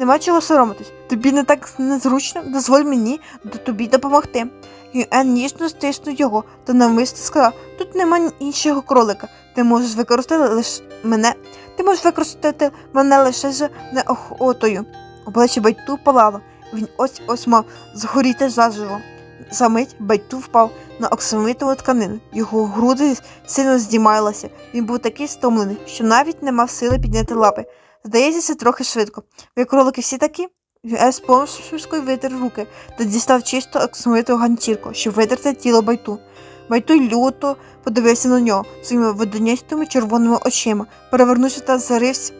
Нема чого соромитись. Тобі не так незручно, дозволь мені тобі допомогти. Юен ніжно стиснув його та навмисно сказав, тут нема іншого кролика. Ти можеш використати лише мене. Ти можеш використати мене лише з неохотою. Обличчя Байту палало. Він ось ось мав згоріти заживо. За мить Байту впав на оксамитову тканину. Його груди сильно здіймалися. Він був такий стомлений, що навіть не мав сили підняти лапи. Здається, це трохи швидко. Ви кролики всі такі? Юес помшкою витер руки та дістав чисто оксамитову ганчірку, щоб витерти тіло байту. Байту люто подивився на нього своїми водянистими червоними очима, перевернувся та зарився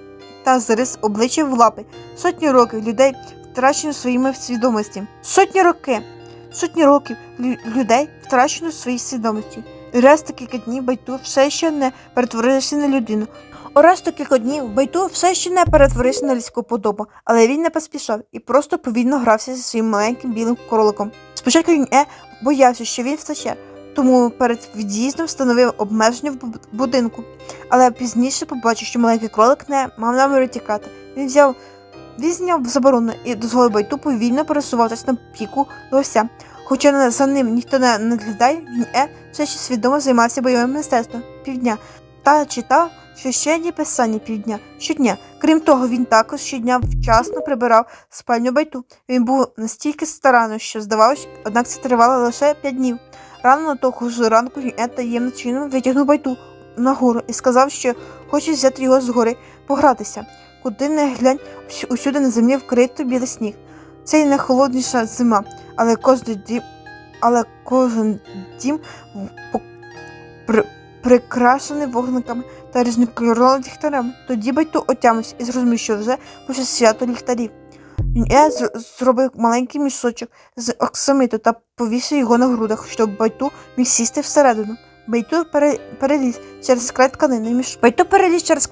та зарис обличчя в лапи. Сотні років людей втрачено своїми свідомості. Сотні роки. Сотні років людей втрачено свої свідомості. І раз та кілька днів Байту все ще не перетворився на людину. О раз та кілька днів Байту все ще не перетворився на людську подобу, але він не поспішав і просто повільно грався зі своїм маленьким білим кроликом. Спочатку він е боявся, що він втече, тому перед від'їздом встановив обмеження в будинку. Але пізніше побачив, що маленький кролик не мав наміру тікати. Він взяв він зняв заборону і дозволив Байту повільно пересуватися на піку лося. Хоча за ним ніхто не наглядає, він е все ще свідомо займався бойовим мистецтвом півдня та читав священні писання півдня щодня. Крім того, він також щодня вчасно прибирав спальню байту. Він був настільки старанним, що здавалось, однак це тривало лише п'ять днів. Рано того ж ранку він е таємним чином витягнув байту нагору і сказав, що хоче взяти його згори погратися. Куди не глянь, усюди на землі вкрито білий сніг. Це й найхолодніша зима, але кожен дім, але кожен дім прикрашений вогниками та різнокольоровими ліхтарями. Тоді Байту отямився і зрозумів, що вже почав свято ліхтарів. Е зробив маленький мішочок з оксамиту та повісив його на грудах, щоб Байту міг сісти всередину. Байту пере, переліз через край тканини між... Байту переліз через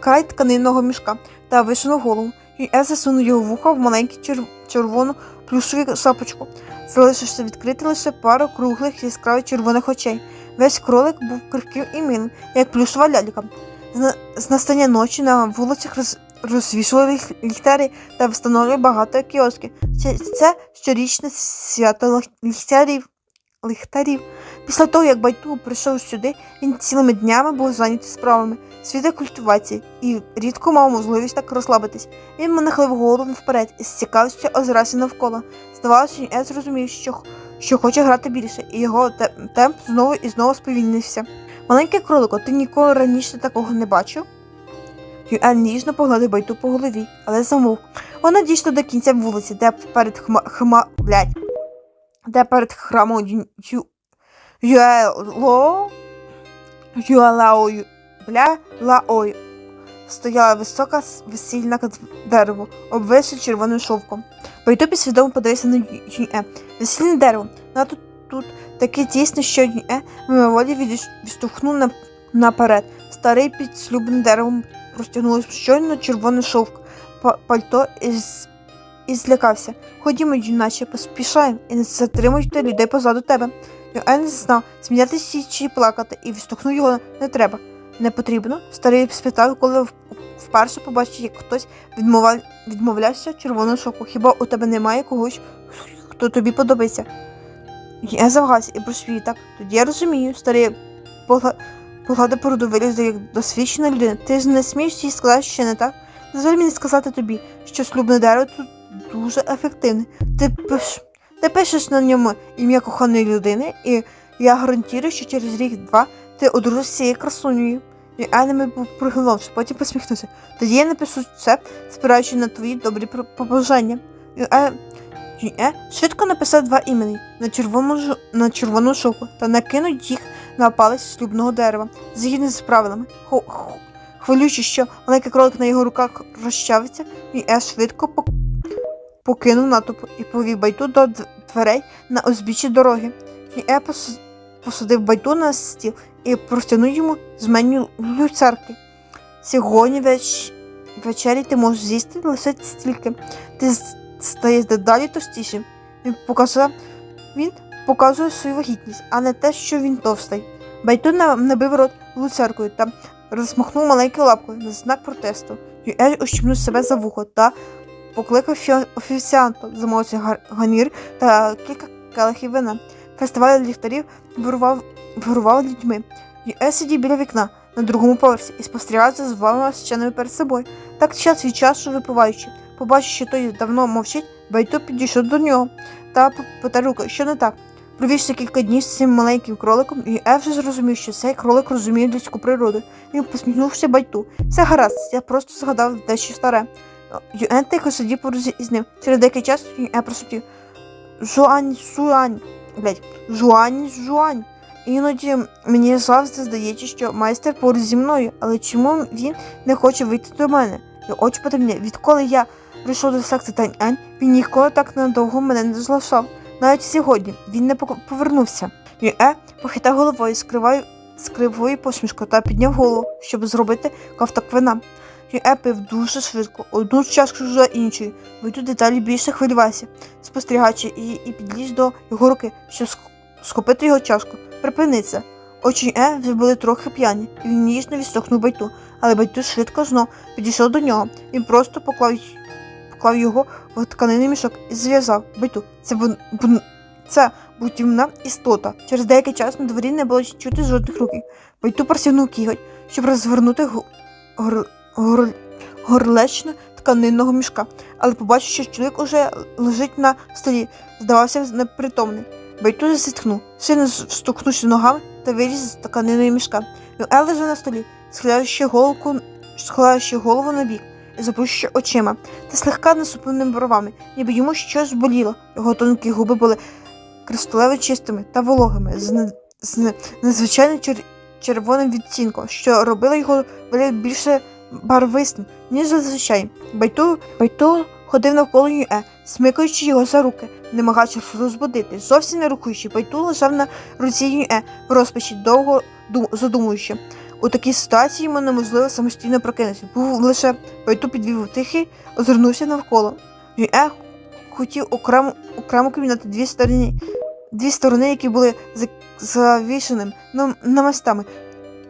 край тканинного мішка та висунув голову. Е засунув його вуха в маленьку чер... червону плюшову шапочку, залишивши відкрити лише пару круглих яскравих червоних очей. Весь кролик був крихким і милим, як плюшова лялька. З, настання ночі на вулицях роз, розвішували ліхтарі та встановлювали багато кіосків. Це, це щорічне свято ліхтарів. ліхтарів. Після того, як Байту прийшов сюди, він цілими днями був зайнятий справами світа культивації і рідко мав можливість так розслабитись. Він нахилив голову вперед і з цікавістю озирався навколо. Здавалося, Ед зрозумів, що, що хоче грати більше, і його темп знову і знову сповільнився. Маленький кролико, ти ніколи раніше такого не бачив? Юен ніжно погладив байту по голові, але замовк. Вона дійшла до кінця вулиці, де перед хма, хма, блядь, де перед храмом Ю, Юело, Юелаою, бля, лаою, стояла висока весільна дерево, обвише червоним шовком. Байту підсвідомо подивився на Юе. Весільне дерево, на тут, таке тісне, що Юе мимоволі відіш- відштовхнув на, наперед. Старий під шлюбним деревом простягнуло щойно червоний шовк, пальто і, з- і злякався. Ходімо, юначе, поспішаємо і не затримуйте людей позаду тебе. Йоен не знав, сміятися чи плакати, і відштовхнув його не треба. Не потрібно. Старий спитав, коли вперше побачив, як хтось відмовляв, відмовлявся червоного шоку. Хіба у тебе немає когось, хто тобі подобається? Я завагався і просвій так. Тоді я розумію, старий погла- погладив по роду як досвідчена людина. Ти ж не смієш їй сказати, що не так? Дозволь мені сказати тобі, що шлюбне дерево тут дуже ефективне. Ти пиш, ти пишеш на ньому ім'я коханої людини, і я гарантую, що через рік-два ти одружишся з цією красунею. І Анеми був приголомшений, потім посміхнувся. Тоді я напишу це, спираючи на твої добрі побажання. І е, і е швидко написав два імені на червоному, ж- на червону шоку та накинув їх на палець шлюбного дерева, згідно з правилами. Хо- Хвилюючи, що маленький кролик на його руках розчавиться, і е швидко пок- покинув натовп і повів байту до дверей на узбіччі дороги. І е пос- посадив байту на стіл і простягнув йому з меню люцерки. Сьогодні веч... вечері ти можеш з'їсти лише стільки. Ти стаєш дедалі товстішим. Він показав, він показує свою вагітність, а не те, що він товстий. Байту на- набив рот люцеркою та розмахнув маленькою лапкою на знак протесту. Юель ущипнув себе за вухо та покликав офіціанта, замовився гарнір та кілька келихів вина. Фестиваль ліхтарів вирував, вирував людьми. Юе сидів біля вікна на другому поверсі і спостерігав за двома священами перед собою. Так час від часу випиваючи. Побачив, що той давно мовчить, Байто підійшов до нього та потер що не так. Провівши кілька днів з цим маленьким кроликом, і Юе вже зрозумів, що цей кролик розуміє людську природу. Він посміхнувся Байту. Все гаразд, я просто згадав дещо старе. Юен тихо сидів поруч із ним. Через деякий час Юе прошутів. Жуань, Жуань. Блять, Жуань, Жуань. Іноді мені завжди здається, що майстер поруч зі мною, але чому він не хоче вийти до мене? Його очі потемніли. Відколи я прийшов до секти Тань-Ань, він ніколи так надовго мене не залишав. Навіть сьогодні він не повернувся. Юе похитав головою, скриваю, з кривою посмішкою та підняв голову, щоб зробити ковток вина. Юе пив дуже швидко, одну чашку за іншою, бо деталі більше хвилювався, спостерігаючи і, і підліз до його руки, щоб схопити його чашку. Припини це. Очі Е вже були трохи п'яні, і він ніжно відштовхнув байту, але байту швидко знов підійшов до нього. Він просто поклав, поклав його в тканинний мішок і зв'язав. Байту, це бун, бун, це бутівна істота. Через деякий час на дворі не було чути жодних рухів. Байту просягнув кіготь, щоб розвернути гор, гор, горлечну тканинного мішка, але побачив, що чоловік уже лежить на столі, здавався непритомним. Байту зітхнув, сильно стукнувши ногами та виліз з тканинної мішка. Юел лежав на столі, схиляючи головку, схиляючи голову на бік і запущуючи очима та слегка насупленими бровами, ніби йому щось боліло. Його тонкі губи були кристалево чистими та вологими, з, з не- незвичайно чер- червоним відтінком, що робило його більше барвистим, ніж зазвичай. Байту, Байту ходив навколо Юе, смикаючи його за руки, намагаючись розбудити. Зовсім не рухаючи, Байту лежав на руці Юе в розпачі, довго ду- задумуючи. У такій ситуації йому неможливо самостійно прокинутися. Був лише Байту підвів тихий, озирнувся навколо. Юе хотів окрему, окрему кімнату дві сторони, дві сторони, які були за- завішеними нам-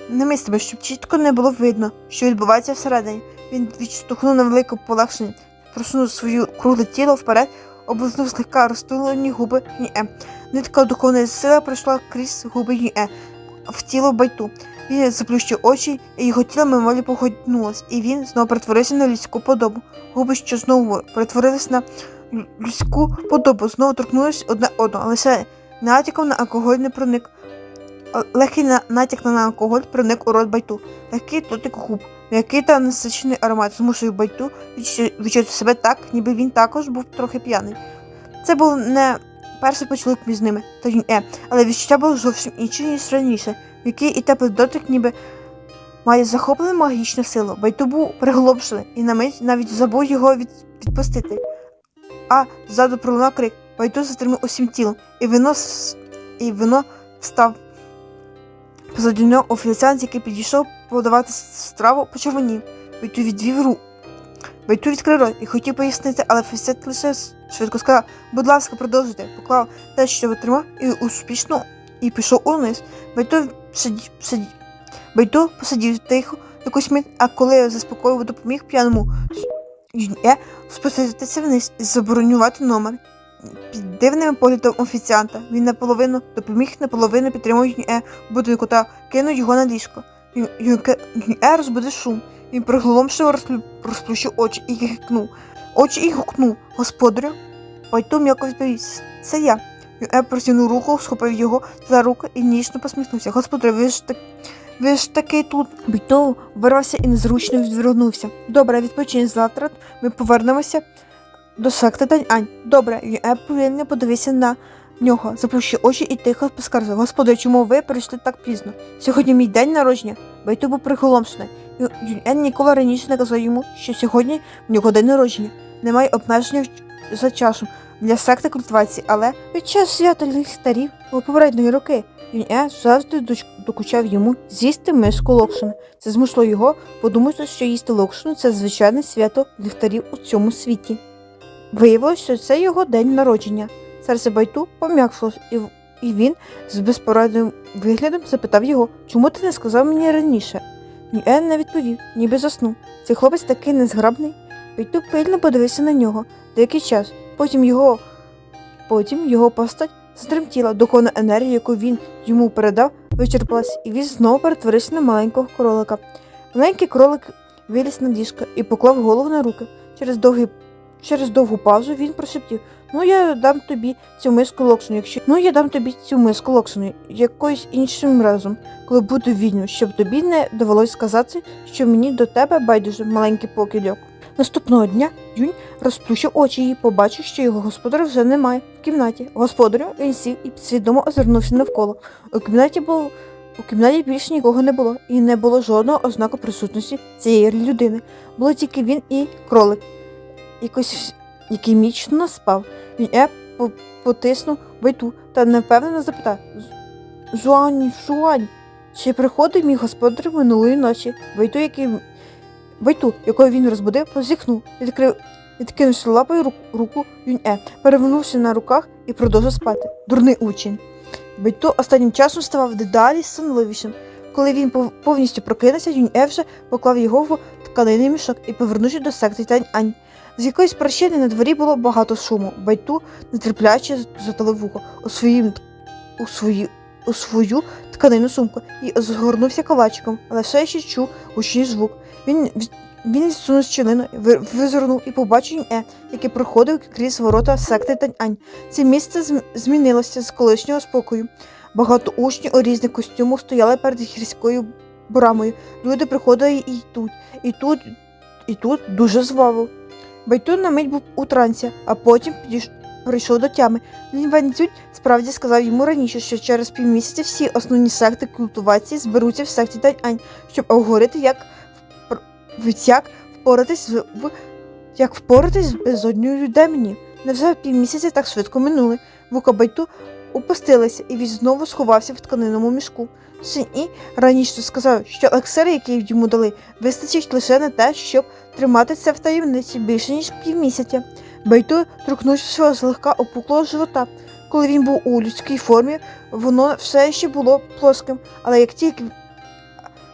намистами. Намистами, щоб чітко не було видно, що відбувається всередині. Він відштовхнув на велике полегшення, просунув своє кругле тіло вперед, облизнув злегка розтулені губи Ніе. Нитка духовної сили пройшла крізь губи Ніе в тіло байту. Він заплющив очі, і його тіло мимолі погоднулось, і він знову перетворився на людську подобу. Губи, що знову перетворились на людську подобу, знову торкнулись одне одного, але лише натяком на алкоголь не проник. А- Легкий натяк на алкоголь проник у рот байту. Легкий дотик губ, м'який та насичений аромат змусив байту відчути себе так, ніби він також був трохи п'яний. Це був не перший поцілунок між ними та Юнь-Е, але відчуття було зовсім інше, ніж раніше. М'який і теплий дотик, ніби має захоплену магічну силу. Байту був приголомшений і на мить навіть забув його від... відпустити. А ззаду пролунав крик. Байту затримав усім тілом, і вино, і вино встав. Позаду нього офіціант, який підійшов подавати страву, почервонів. Байту відвів руку. Байту відкрив рот і хотів пояснити, але офіціант лише швидко сказав, будь ласка, продовжуйте, поклав те, що витримав, і успішно і пішов униз. Байту сидів, сидів. Байту посидів тихо якусь мить, а коли заспокоїв, допоміг п'яному спуститися вниз і заборонювати номер. Під дивним поглядом офіціанта він наполовину допоміг, наполовину підтримав Юн'є в будинку та кинув його на ліжко. Юн'є розбудив шум. Він приголомшив розплющив очі і гикнув. Очі і гукнув. Господарю. Байту м'яко відповів. Це я. Юн'є простягнув руку, схопив його за руку і ніжно посміхнувся. Господарю, ви ж так. Ви ж таки тут. Бійто вирвався і незручно відвернувся. Добре, відпочинь завтра. Ми повернемося до секти Тань-Ань. Добре, Юе повільно подивився на нього, заплющив очі і тихо поскаржив. Господи, чому ви прийшли так пізно? Сьогодні мій день народження. Байту був приголомшений. Ю- Юньен ніколи раніше не казав йому, що сьогодні в нього день народження. Немає обмеження за часом для секти культивації, але під час свята ліхтарів у попередньої роки Юнье завжди докучав йому з'їсти миску локшини. Це змусило його подумати, що їсти локшину це звичайне свято ліхтарів у цьому світі. Виявилося, що це його день народження. Серце Байту пом'якшилось, і, він з безпорадним виглядом запитав його, чому ти не сказав мені раніше? Юен не відповів, ніби заснув. Цей хлопець такий незграбний. Байту пильно подивився на нього деякий час. Потім його, потім його постать затремтіла, духовна енергія, яку він йому передав, вичерпалась, і він знову перетворився на маленького кролика. Маленький кролик виліз на ліжко і поклав голову на руки. Через, довгий, через довгу паузу він прошептів Ну, я дам тобі цю миску локшину, якщо. Ну, я дам тобі цю миску локшину якоюсь іншим разом, коли буду вільним, щоб тобі не довелось сказати, що мені до тебе байдуже маленький покидьок. Наступного дня Юнь розплющив очі і побачив, що його господаря вже немає в кімнаті. Господарю він сів і підсвідомо озирнувся навколо. У кімнаті було. У кімнаті більше нікого не було, і не було жодного ознаку присутності цієї людини. Було тільки він і кролик, якось, який міцно спав. Він е потиснув байту та невпевнено запитав «З- Жуань, Жуань, чи приходив мій господар минулої ночі? Байту, який Байту, якого він розбудив, позіхнув, відкрив, відкинувши лапою рук, руку Юнь-Е, перевернувся на руках і продовжив спати. Дурний учень. Байту останнім часом ставав дедалі сонливішим. Коли він повністю прокинувся, Юнь-Е вже поклав його в тканинний мішок і повернувся до секти Тань-Ань. З якоїсь причини на дворі було багато шуму. Байту нетерпляче заталив вухо у, своїм, у, свої, у свою тканину сумку і згорнувся калачиком, але все ще чув гучний звук. Він, він відсунув щілину, ви- визирнув і побачив е, який проходив крізь ворота секти Тань-Ань. Це місце змінилося з колишнього спокою. Багато учнів у різних костюмах стояли перед гірською брамою. Люди приходили і тут, і тут, і тут дуже зваво. Байтун на мить був у трансі, а потім підійш... прийшов до тями. Лін Ванцюнь справді сказав йому раніше, що через півмісяця всі основні секти культувації зберуться в секті Тань-Ань, щоб обговорити, як, як впоратись в- як впоратись з безодньою демонів. Невже півмісяця так швидко минули. Вука Байту опустилися, і він знову сховався в тканинному мішку. Син-І раніше сказав, що елексир, який йому дали, вистачить лише на те, щоб тримати це в таємниці більше ніж півмісяця. Байту торкнувся злегка опуклого живота. Коли він був у людській формі, воно все ще було плоским, але як тільки,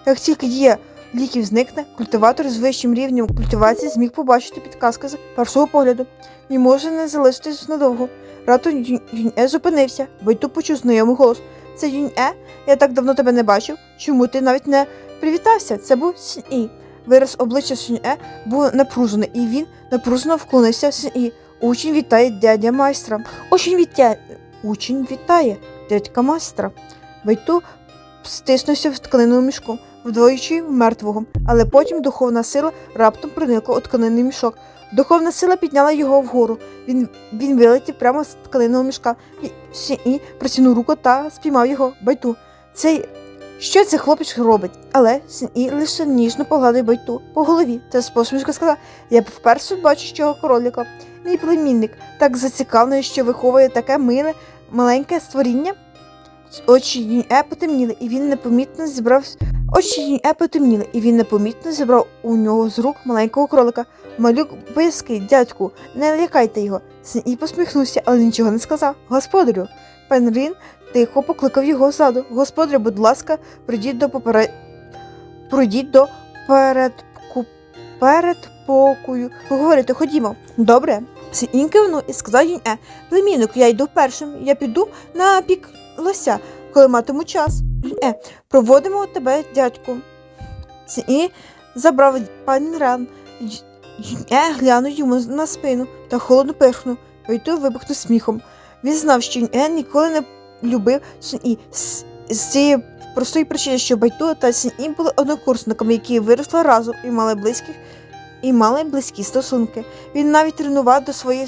як тільки дія ліків зникне, культиватор з вищим рівнем культивації зміг побачити підказки з першого погляду. Він може не залишитись надовго. Юнь- Юнь-Е зупинився, Байту почув знайомий голос. Це Юнь-Е? Я так давно тебе не бачив. Чому ти навіть не привітався? Це був Сінь-І. Вираз обличчя Сінь-Е був напружений, і він напружено вклонився Сінь-І. Учень вітає дядя майстра. Учень вітає. Учень вітає дядька майстра. Байту стиснувся в тканину мішку, вдвоючи мертвого, але потім духовна сила раптом проникла у тканинний мішок. Духовна сила підняла його вгору. Він, він вилетів прямо з тканинного мішка і, і протягнув руку та спіймав його байту. Цей що цей хлопець робить? Але Сін-І лише ніжно погладив байту по голові та з посмішкою сказав: Я вперше бачу цього кролика. Мій племінник так зацікавлений, що виховує таке миле, маленьке створіння. Очі Юнь-Е потемніли, і він непомітно зібрав. Очі Юнь-Е потемніли, і він непомітно зібрав у нього з рук маленького кролика. Малюк боязкий, дядьку, не лякайте його. Сін-І посміхнувся, але нічого не сказав. Господарю. Пен Рін тихо покликав його ззаду. Господарю, будь ласка, прийдіть до поперед... Пройдіть до передку... передпокою. Поговорити, ходімо. Добре. Сін кивнув і сказав їм, е, племінник, я йду першим, я піду на пік лося, коли матиму час. Е, проводимо тебе, дядьку. Сін забрав пан Ран. Е, глянув йому на спину та холодно пирхнув. Вайту вибухнув сміхом. Він знав, що Е ніколи не любив Сін-І. З, цієї простої причини, що Байту та Сін-І були однокурсниками, які виросли разом і мали близьких і мали близькі стосунки. Він навіть ревнував до своєї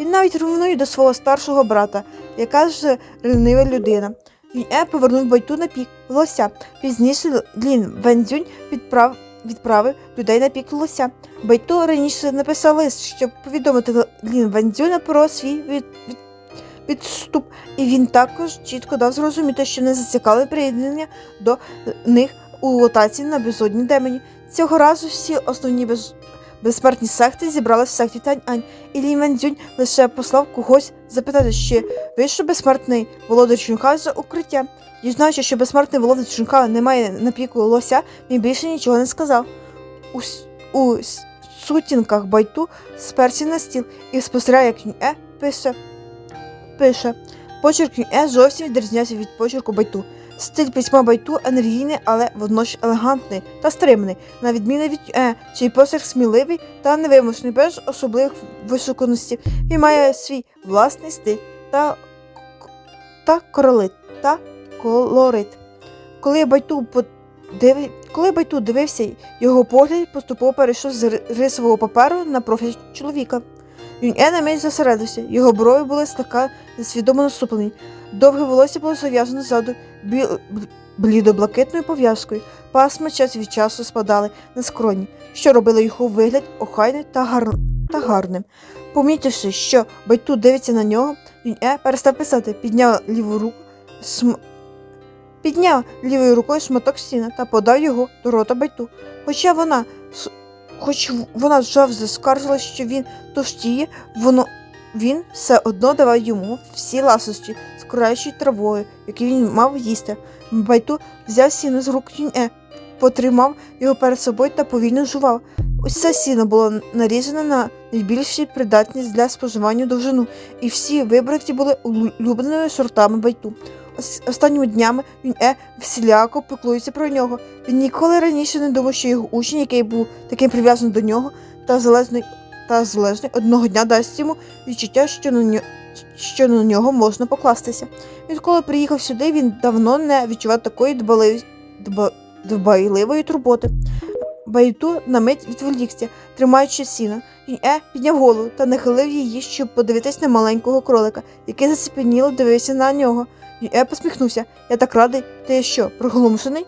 він навіть ревнує до свого старшого брата, яка ж ревнива людина. Е повернув Байту на пік лося. Пізніше Лін Вензюнь відправ, відправив людей на пік лося. Байту раніше написав лист, щоб повідомити Лін Вензюня про свій від, від, відступ, і він також чітко дав зрозуміти, що не зацікавлений приєднання до них у ротації на безодні демоні. Цього разу всі основні без... безсмертні секти зібралися в секті Тань-Ань, і Лін Вензюнь лише послав когось запитати, чи вийшов безсмертний володар Чунха з укриття. Дізнаючи, що безсмертний володар Чунха не має на піку лося, він більше нічого не сказав. У, у сутінках байту сперся на стіл і спостерігає, як Юнь-Е пише. пише. Почерк Юнь-Е зовсім відрізнявся від почерку байту. Стиль письма байту енергійний, але водночас елегантний та стриманий, на відміну від Юнь-Е, чий почерк сміливий та невимушений, без особливих вишуканостей. Він має свій власний стиль та, та, королит, та колорит. Коли Байту подиви... Коли Байту дивився, його погляд поступово перейшов з рисового паперу на профіль чоловіка. Він на мить зосередився, його брови були слегка несвідомо насуплені. Довге волосся було зав'язане ззаду біл... блідо-блакитною пов'язкою, пасма час від часу спадали на скроні, що робило його вигляд охайним та, гар... та гарним. Помітивши, що Байту дивиться на нього, він е перестав писати, підняв ліву руку, см... підняв лівою рукою шматок стіна та подав його до рота байту. Хоча вона, хоч вона завжди скаржила, що він товстіє, воно він все одно давав йому всі ласощі з курячою травою, які він мав їсти. Байту взяв сіно з рук Юнь-Е, потримав його перед собою та повільно жував. Ось це сіно було нарізане на найбільші придатність для споживання довжину, і всі вибраті були улюбленими сортами байту. Ос- Останніми днями він е всіляко піклується про нього. Він ніколи раніше не думав, що його учень, який був таким прив'язаний до нього та залежний та залежний, одного дня дасть йому відчуття, що на, ньо... що на нього можна покластися. Відколи приїхав сюди, він давно не відчував такої дбали... дба... дбайливої турботи. Байту на мить відволікся, тримаючи сіно. Він е підняв голову та нахилив її, щоб подивитись на маленького кролика, який заціпеніло дивився на нього. Він е посміхнувся. Я так радий, ти що, приголомшений?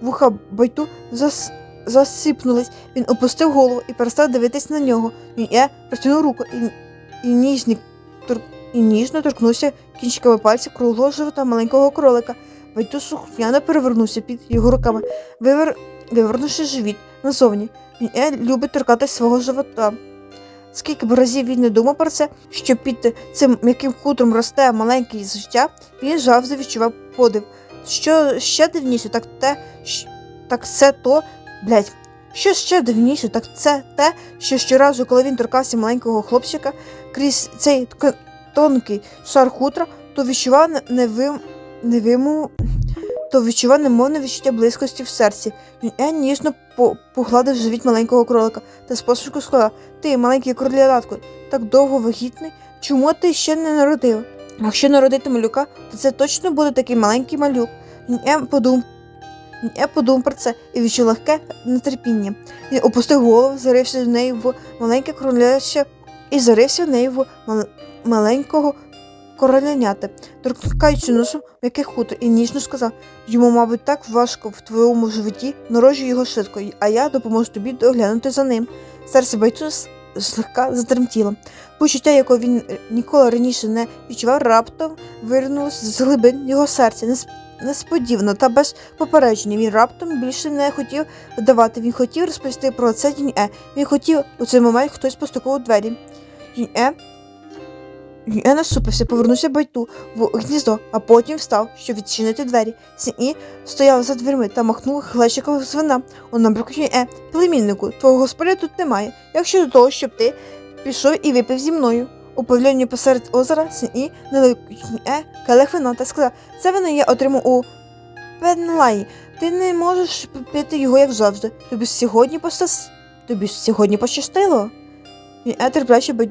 Вуха байту зас... засипнулись. Він опустив голову і перестав дивитись на нього. Він е протягнув руку і, і, ніжні... тор... і ніжно торкнувся кінчиками пальців круглого живота маленького кролика. Байту сухняно перевернувся під його руками, вивер... вивернувши живіт назовні. Він е любить торкатись свого живота. Скільки б разів він не думав про це, що під цим м'яким хутром росте маленьке життя, він завжди відчував подив. Що ще дивніше, так те, так це то, блядь, що ще дивніше, так це те, що щоразу, коли він торкався маленького хлопчика крізь цей тонкий шар хутра, то відчував невим... невиму... то відчував немовне відчуття близькості в серці. Він е ніжно по- погладив живіт маленького кролика та з посмішкою сказав, ти, маленький кролятко, так довго вагітний, чому ти ще не народив? Якщо народити малюка, то це точно буде такий маленький малюк. Він е подумав. Е подумав про це і відчув легке нетерпіння. Він опустив голову, зарився в неї в маленьке кроляче і зарився в неї в мал- маленького короленяти, торкаючи носом м'який хутор, і ніжно сказав: йому, мабуть, так важко в твоєму животі, народжуй його швидко, а я допоможу тобі доглянути за ним. Серце Байтус злегка затремтіло. Почуття, якого він ніколи раніше не відчував, раптом вирнулося з глибин його серця. Нес- Несподівано та без попередження він раптом більше не хотів вдавати. Він хотів розповісти про це Дінь-Е. Він хотів у цей момент хтось постукав у двері. Дінь-Е Дінь-Е насупився, повернувся байту в гніздо, а потім встав, щоб відчинити двері. Сінь-І стояв за дверми та махнув глечиком з. У напрямку е, племіннику, твого господаря тут немає. Як щодо того, щоб ти пішов і випив зі мною. У павільйоні посеред озера Сінь-І налив е, келих вина та сказав, це вино я отримав у Пенлаї. Ти не можеш пити його, як завжди. Тобі сьогодні постас... Тобі сьогодні пощастило. Він е терпляче бай...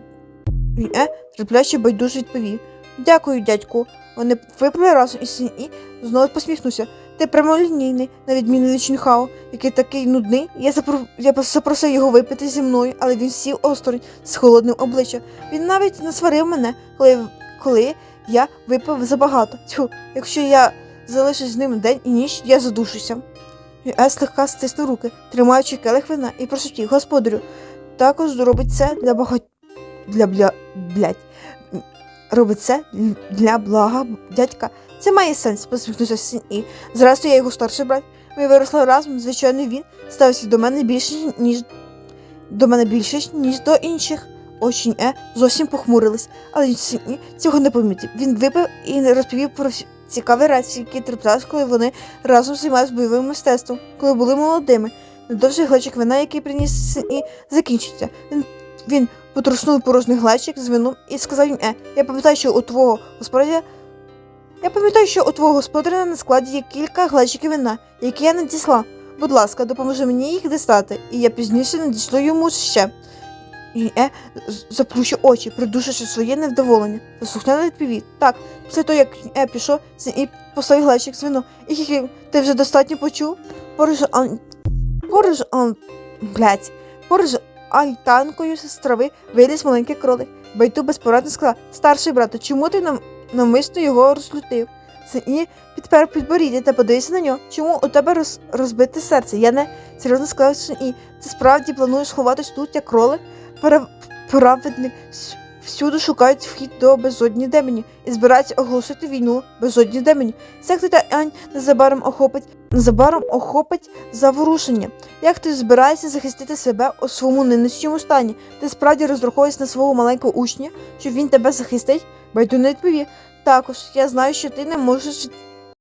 Е терпляче байдуже відповів. Дякую, дядьку. Вони випили разом і Сінь-І знову посміхнувся. Ти прямолінійний, на відміну від Чунхао, який такий нудний. Я запро... я запросив його випити зі мною, але він сів осторонь з холодним обличчям. Він навіть не сварив мене, коли, коли я випив забагато. Тьфу, якщо я залишусь з ним день і ніч, я задушуся. Я слегка стиснув руки, тримаючи келих вина, і прошептів, господарю, також робить це для багать... для бля... блядь. Робить це для блага дядька. Це має сенс, посміхнувся син і. Зрештою, я його старший брат. Ми виросли разом, звичайно, він ставився до мене більше, ніж до мене більше, ніж до інших. Очі е зовсім похмурились, але Сін І цього не помітив. Він випив і розповів про всі цікаві речі, які траплялись, коли вони разом займалися бойовим мистецтвом, коли були молодими. недовжий глечик вина, який приніс і закінчиться. Він, він потруснув порожній глечик з вином і сказав їм, е, я пам'ятаю, що у твого господаря я пам'ятаю, що у твого господаря на складі є кілька глечиків вина, які я надісла. Будь ласка, допоможи мені їх дістати, і я пізніше надішлю йому ще. І е очі, придушивши своє невдоволення. Заслухняно відповів. Так, після того, як е пішов і поставив глечик з вином. І хі ти вже достатньо почув? Поруч ан... Поруч ан... Блять. Поруч альтанкою з трави виліз маленький кролик. Байту безпорадно сказав, старший брате, чому ти нам навмисно його розлютив? Сині підпер підборіддя та подивився на нього. Чому у тебе роз... розбите серце? Я не серйозно сказав Сині. Ти справді плануєш ховатись тут, як кролик? Перев... Праведник всюди шукають вхід до безодні демонів і збираються оголосити війну безодні демонів. Секти та Ань незабаром охопить незабаром охопить заворушення. Як ти збираєшся захистити себе у своєму нинішньому стані? Ти справді розраховуєш на свого маленького учня, що він тебе захистить? Байду не відповів. Також я знаю, що ти не можеш